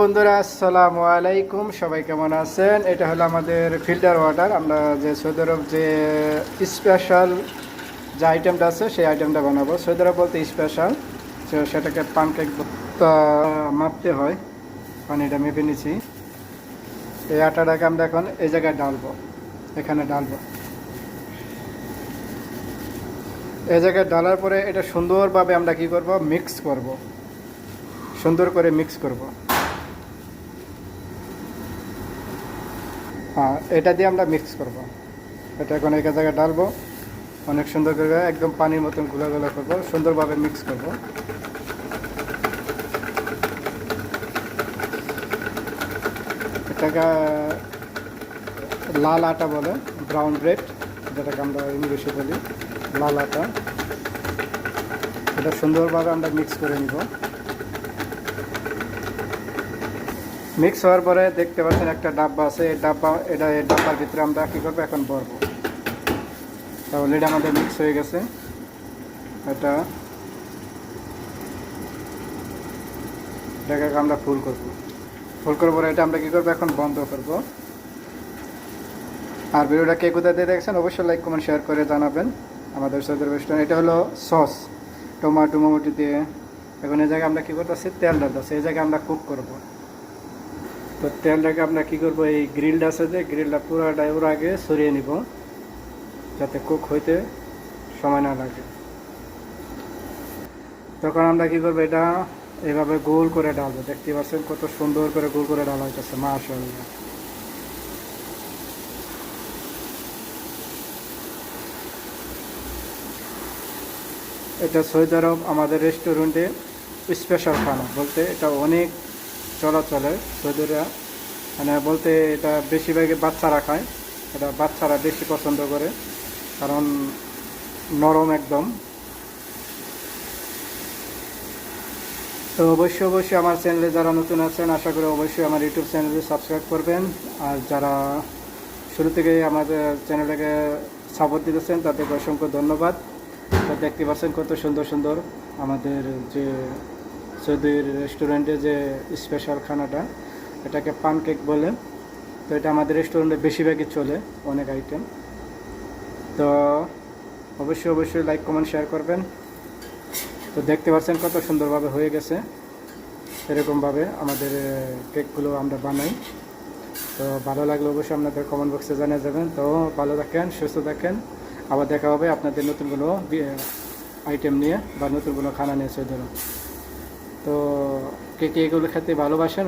বন্ধুরা, আসসালামু আলাইকুম। সবাই কেমন আছেন? এটা হলো আমাদের ফিল্টার ওয়াটার আমরা যে সৌদি আরব যে স্পেশাল যে আইটেমটা আছে, সেই আইটেমটা বানাবো। সৌদি আরব বলতে স্পেশাল সেটাকে পানকেক মাপতে হয়। পানিটা মেপে নিছি। এই আটাটাকে আমরা এখন এই জায়গায় ডালবো এখানে ডালবো এই জায়গায় ডালার পরে এটা সুন্দরভাবে আমরা কি করব? মিক্স করব। সুন্দর করে মিক্স করব। হ্যাঁ এটা দিয়ে আমরা মিক্স করব। এটা এখন এক জায়গায় ডালবো অনেক সুন্দর করে একদম পানির মতনগুলা গুলা করব, সুন্দরভাবে মিক্স করব। এটাকে লাল আটা বলে ব্রাউন ব্রেড যেটাকে আমরা ইংলিশে বলি, লাল আটা। এটা সুন্দরভাবে আমরা মিক্স করে নিব। মিক্স হওয়ার পরে দেখতে পাচ্ছেন একটা ডাব্বা আছে, এই ডাব্বা, এটা এই ডাব্বার ভিতরে আমরা কী করব, এখন ভরবো। তাহলে এটা আমাদের মিক্স হয়ে গেছে। এটা এটাকে আমরা ফুল করব। ফুল করার পরে এটা আমরা কী করব, এখন বন্ধ করব। আর ভিডিওটা কে কোথায় দিয়ে দেখছেন, অবশ্যই লাইক কমেন্ট শেয়ার করে জানাবেন আমাদের সৌদি রেস্টুরেন্ট এটা হলো সস টমাটো মোমোটি দিয়ে। এখন এই জায়গায় আমরা কী করতেছি তেল ডালতেছি এই জায়গায় আমরা কুক করব। তো তেলটাকে আমরা কী করব, এই গ্রিলটা আছে যে গ্রিলটা পুরাটা ওর আগে সরিয়ে নিব, যাতে কুক হইতে সময় না লাগে। তখন আমরা কী করব, এটা এইভাবে গোল করে ডালবো। দেখতে পাচ্ছেন কত সুন্দর করে গোল করে ডালা হইতেছে মাশাল্লাহ এটা সৌদি আরব আমাদের রেস্টুরেন্টে স্পেশাল খানা। বলতে এটা অনেক চলাচলে সৌদিরা মানে বলতে এটা বেশিরভাগই বাচ্চারা খায়। এটা বাচ্চারা বেশি পছন্দ করে, কারণ নরম একদম। তো অবশ্যই অবশ্যই আমার চ্যানেলে যারা নতুন আছেন, আশা করি অবশ্যই আমার ইউটিউব চ্যানেলে সাবস্ক্রাইব করবেন। আর যারা শুরু থেকে আমাদের চ্যানেলটাকে সাপোর্ট দিতেছেন, তাদেরকে অসংখ্য ধন্যবাদ। তো দেখতে পাচ্ছেন কত সুন্দর সুন্দর আমাদের যে সৌদির রেস্টুরেন্টে যে স্পেশাল খানাটা, এটাকে পান কেক বলে। তো এটা আমাদের রেস্টুরেন্টে বেশিরভাগই চলে, অনেক আইটেম তো অবশ্যই অবশ্যই লাইক কমেন্ট শেয়ার করবেন। তো দেখতে পাচ্ছেন কত সুন্দরভাবে হয়ে গেছে। এরকমভাবে আমাদের কেকগুলো আমরা বানাই। তো ভালো লাগলে অবশ্যই আপনাদের কমেন্ট বক্সে জানিয়ে যাবেন। তো ভালো থাকেন, সুস্থ থাকেন। আবার দেখা হবে আপনাদের নতুন কোনো আইটেম নিয়ে বা নতুন কোনো খানা নিয়ে আরব। তো কে কে এগুলো খেতে ভালোবাসেন